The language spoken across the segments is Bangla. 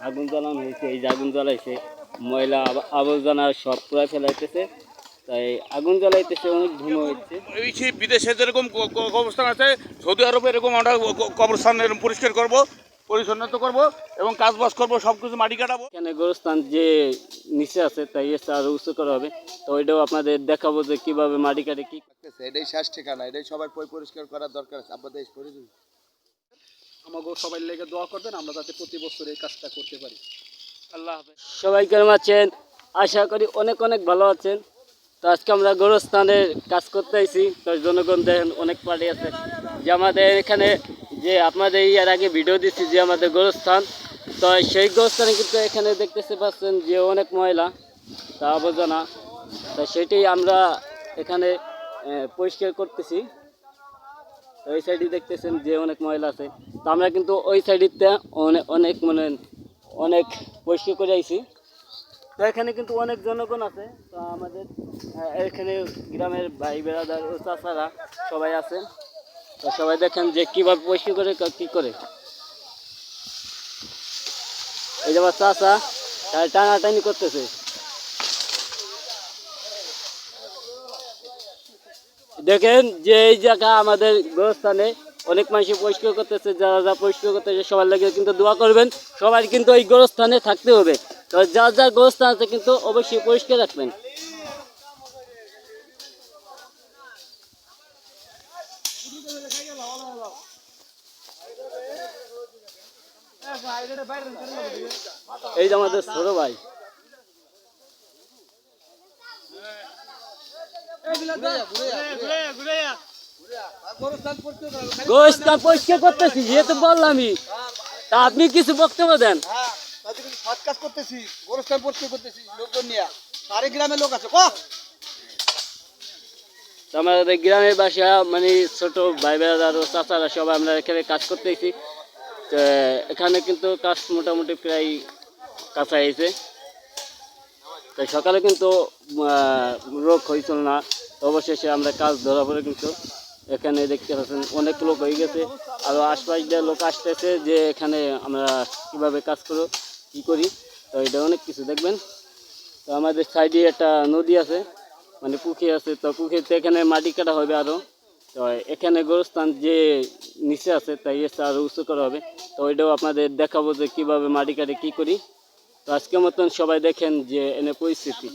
আগুন জ্বালানো হয়েছে এই যে আগুন জ্বালাইছে ময়লা আব- আবর্জনা সব পুরা ফেলাইতেছে। তাই আগুন জ্বালাইতেছে অনেক ধুমো হচ্ছে এই সেই বিদেশে যেরকম কবরস্থান আছে সৌদি আরবে এরকম আমরা কবরস্থান এরকম পরিষ্কার করব পরিচ্ছন্নত করব এবং কাজ বাজ করব সব কিছু মাটি কাটাবো। এখানে গোরস্থান যে নিচে আছে তাই এসে আরও উঁচু করা হবে। তো ওইটাও আপনাদের দেখাবো যে কীভাবে মাটি কাটে কি এটাই শেষ ঠিকানা এটাই সবাই পরিষ্কার করার দরকার আছে। আপনাদের এই পরিচয় আমাকে সবাই লেগে দোয়া করবেন আমরা যাতে প্রতি বছর এই কাজটা করতে পারি। আল্লাহ হাফেজ। সবাই কেমন আছেন? আশা করি অনেক অনেক ভালো আছেন। তো আজকে আমরা গোরস্থানের কাজ করতে আইছি। তো জনগণ দেখেন অনেক পার্টি আছে। যে আমাদের এখানে যে আপনাদের ইয়ার আগে ভিডিও দিচ্ছি যে আমাদের গোরস্থান তো সেই গোরস্থানে কিন্তু এখানে দেখতেতে পাচ্ছেন যে অনেক ময়লা তা আবর্জনা তো সেটাই আমরা এখানে পরিষ্কার করতেছি। ওই সাইডে দেখতেছেন যে অনেক ময়লা আছে। তো আমরা কিন্তু ওই সাইডেতে অনেক অনেক মানে অনেক পরিষ্কার করে আইছি। তো এখানে কিন্তু অনেক জনগণ আছে। তো আমাদের এখানে গ্রামের ভাই বেড়াদার ও চাচারা সবাই আছে। তো সবাই দেখেন যে কীভাবে পরিষ্কার করে কা- কী করে। এই যে আমার চাচা টানাটানি করতেছে। দেখেন যে এই জায়গা আমাদের গোরস্থানে অনেক মানুষ পরিষ্কার করতেছে, যারা যা পরিষ্কার করতেছে সবার লাগে কিন্তু দোয়া করবেন সবাই কিন্তু এই গোরস্থানে থাকতে হবে। তো যার যার গোরস্থান আছে কিন্তু অবশ্যই পরিষ্কার রাখবেন। এই যে আমাদের ছোট ভাই। গোরস্থান পরিষ্কার করতেছি যেহেতু বললামই। তা আপনি কিছু বক্তব্য দেন। হ্যাঁ তাতে কিন্তু সৎ কাজ করতেছি গোরস্থান পরিষ্কার করতেছি লোকজন নিয়ে। সারে গ্রামের লোক আছে ক আমাদের গ্রামের বাসা মানে ছোট ভাই বেড়াদার ও চাচারা সবাই আমরা এখানে কাজ করতেছি। তো এখানে কিন্তু কাজ মোটামুটি প্রায় কাছা হয়েছে তো সকালে কিন্তু আহ, রোগ হয়েছিল না। অবশেষে আমরা কাজ ধরা পড়ে কিন্তু এখানে দেখতে পাচ্ছেন অনেক লোক হয়ে গেছে। আরও আশপাশ দিয়ে লোক আসতেছে যে এখানে আমরা কীভাবে কাজ করো কী করি। তো এটা অনেক কিছু দেখবেন। তো আমাদের সাইডে একটা নদী আছে মানে পুকুর আছে। তো পুকুরতে এখানে মাটি কাটা হবে আরও তো এখানে গোরস্থান যে নিচে আছে, তাই এসে আরও উঁচু করা হবে। তো ওইটাও আপনাদের দেখাবো যে কীভাবে মাটি কাটে, কী করি। তো আজকের মতন সবাই দেখেন যে এনে পরিস্থিতি।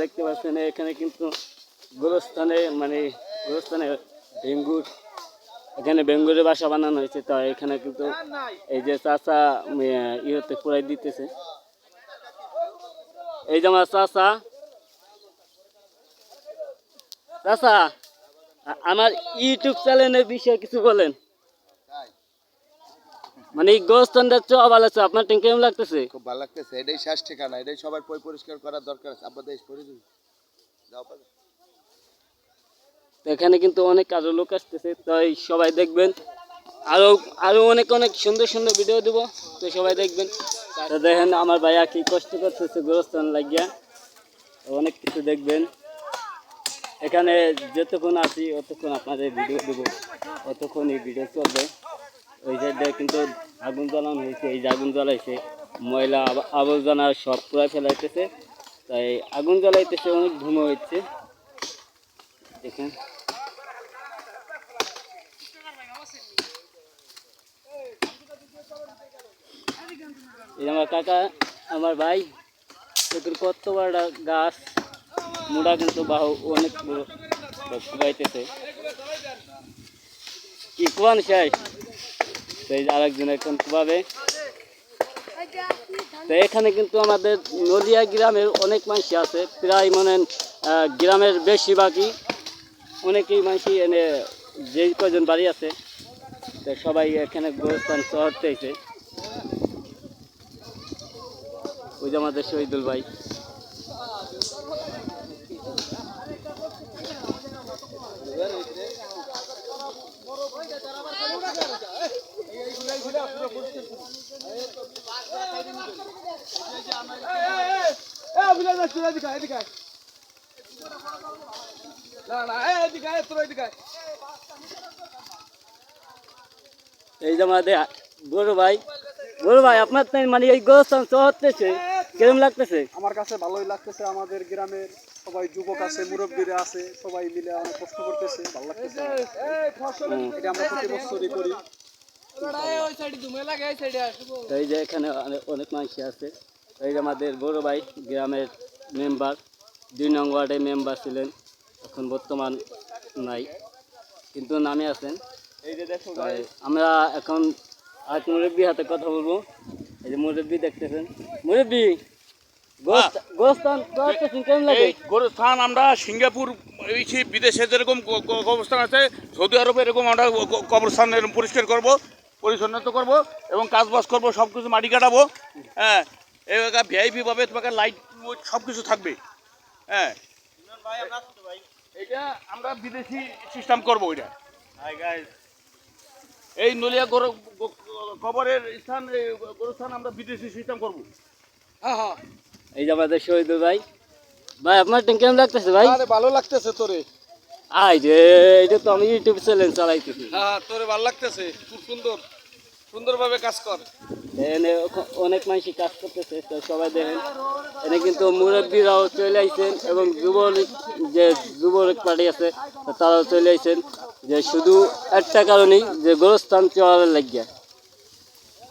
দেখতে পাচ্ছেন, এখানে কিন্তু গোরস্থানে মানে গুরুস্থানে বেঙ্গুর এখানে বেঙ্গুরের বাসা বানানো হয়েছে, তো এখানে কিন্তু এই যে চাষা ইয়েতে পুরাই দিতেছে। এই যে আমার চাষা চাষা আমার ইউটিউব চ্যানেলের বিষয়ে কিছু বলেন। মানে চো ভালো আছে আপনার টিম কেমন লাগতেছে? খুব ভালো লাগতেছে এটাই শেষ ঠিকানা এটাই পয় পরিষ্কার করার দরকার আছে। আপনাদের যাও পারে এখানে কিন্তু অনেক আরও লোক আসতেছে তাই সবাই দেখবেন। আরও আরও অনেক অনেক সুন্দর সুন্দর ভিডিও দিব তো সবাই দেখবেন। তো দেখেন আমার ভাইয়া কি কষ্ট করতেছে গোরস্থান লাগিয়া। অনেক কিছু দেখবেন। এখানে যতক্ষণ আছি, অতক্ষণ আপনাদের ভিডিও দেব। অতক্ষণ এই ভিডিও চলবে। ওই সাইডে কিন্তু আগুন জ্বালানো হয়েছে। এই আগুন জ্বালাইছে, ময়লা আব- আবর্জনা সব পুরা ফেলাইতেছে। তাই আগুন জ্বালাইতেছে, অনেক ধুমো হচ্ছে। দেখেন। আমার কাকা, আমার ভাই কত বড় গাছ। মুড়া কিন্তু বাহু অনেক কুবাইতেছে কি কুয়ান এই যে আরেকজন এখন কুবাবে তো এখানে কিন্তু আমাদের নদিয়া গ্রামের অনেক মানুষ আছে, প্রায় মানে গ্রামের বেশিরভাগই অনেকেই মানুষই এনে যে কজন বাড়ি আছে, তো সবাই এখানে গোরস্থান শহরতে এসে ওই যে আমাদের শহীদুল ভাই তোরা তোরা এদিকে এদিকে না না এই এদিকে আয়, তোরা এদিকে এই যে আমাদের বড় ভাই বড় ভাই আপনার মানে এই গোস্থান চহরতেছে কিরম লাগতেছে? আমার কাছে ভালোই লাগতেছে আমাদের গ্রামের সবাই যুবক আছে মুরব্বীরা আছে সবাই মিলে অনেক কষ্ট করতেছে ভালো লাগতেছে। এই এটা আমরা প্রতি বছরই করি। এই যে এখানে অনেক মানুষ আছে। এই যে আমাদের বড় ভাই গ্রামের মেম্বার দুই নং ওয়ার্ডের মেম্বার ছিলেন এখন বর্তমান নাই। কিন্তু নামে আছেন। এই যে দেখো তাই আমরা এখন আজ মুরব্বী হাতে কথা বলব। এই যে মুরব্বী দেখতেছেন। মুরব্বী গোরস্থান আমরা সিঙ্গাপুর এই বিদেশে যেরকম কবরস্থান আছে সৌদি আরবে এরকম আমরা কবরস্থান পরিষ্কার করব পরিচ্ছন্নত করব এবং কাজ বাজ করব সব কিছু মাটি কাটাবো। হ্যাঁ এবার ভিআইপি ভাবে তোমাকে লাইট সব কিছু থাকবে। হ্যাঁ। এটা আমরা বিদেশি সিস্টেম করব এটা। এই নলিয়া গরু কবরের স্থান এই গোরস্থান আমরা বিদেশি সিস্টেম করব। হ্যাঁ হ্যাঁ। এই যে আমাদের শহীদুল ভাই। ভাই আপনার টেন কেমন লাগতেছে ভাই? আরে ভালো লাগতেছে তোরে। আই যে এটা তো আমি ইউটিউব চ্যানেল চালাইতেছি। হ্যাঁ তোরে ভালো লাগতেছে। খুব সুন্দর। সুন্দরভাবে কাজ করে। এখানে অ- অনেক মানুষই কাজ করতেছে তো সবাই দেখেন। এখানে কিন্তু মুরব্বীরাও চলে আইছেন এবং যুবলীগ যে যুবলীগ পার্টি আছে তারাও চলে আইছেন। যে শুধু একটা কারণেই যে গোরস্থান চলার লাগিয়া।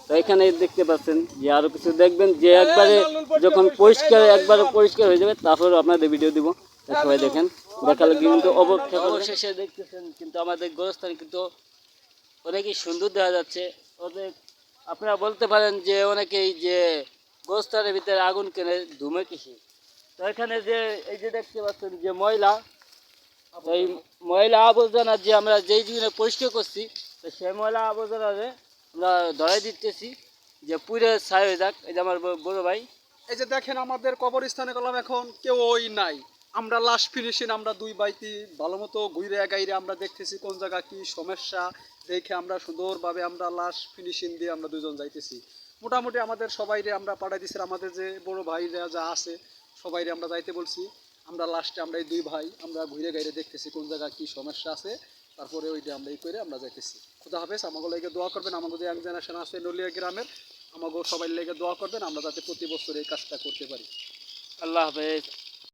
তো এখানে দেখতে পাচ্ছেন যে আরও কিছু দেখবেন যে একবারে যখন পরিষ্কার একবারে পরিষ্কার হয়ে যাবে তারপর আপনাদের ভিডিও দিব। সবাই দেখেন দেখালে কিন্তু অবক্ষা অবশেষে দেখতেছেন কিন্তু আমাদের গোরস্থান কিন্তু অনেকই সুন্দর দেখা যাচ্ছে। অনেক আপনারা বলতে পারেন যে অনেকেই যে গোস্তারের ভিতরে আগুন কেনে, ধুমে কিসে? তো এখানে যে, এই যে দেখতে পাচ্ছেন যে ময়লা, এই ময়লা আবর্জনা যে আমরা যেই দিনে পরিষ্কার করছি, তো সেই ময়লা আবর্জনারে আমরা ধরাই দিতেছি, যে পুরে ছাই হয়ে যাক। এই যে আমার বড় ভাই। এই যে দেখেন আমাদের কবরস্থানে গেলাম, এখন কেউ ওই নাই। আমরা লাশ ফিনিশিং আমরা দুই বাইতি ভালো মতো ঘুরে গাইরে আমরা দেখতেছি কোন জায়গা কি সমস্যা দেখে আমরা সুন্দরভাবে আমরা লাশ ফিনিশিং দিয়ে আমরা দুজন যাইতেছি। মোটামুটি আমাদের সবাইরে আমরা পাঠাই দিছি আমাদের যে বড় ভাইরা যা আছে, সবাইরে আমরা যাইতে বলছি। আমরা লাস্টে আমরা এই দুই ভাই আমরা ঘুরে গাইরে দেখতেছি কোন জায়গায় কী সমস্যা আছে। তারপরে ওইটা আমরা এই করে আমরা যাইতেছি। খুদা হাফেজ আমাকে লেগে দোয়া করবেন আমাকে যে এক জেনারেশন আছে নলিয়া গ্রামের আমাকে সবাই লেগে দোয়া করবেন, আমরা যাতে প্রতি বছর এই কাজটা করতে পারি। আল্লাহ হাফেজ।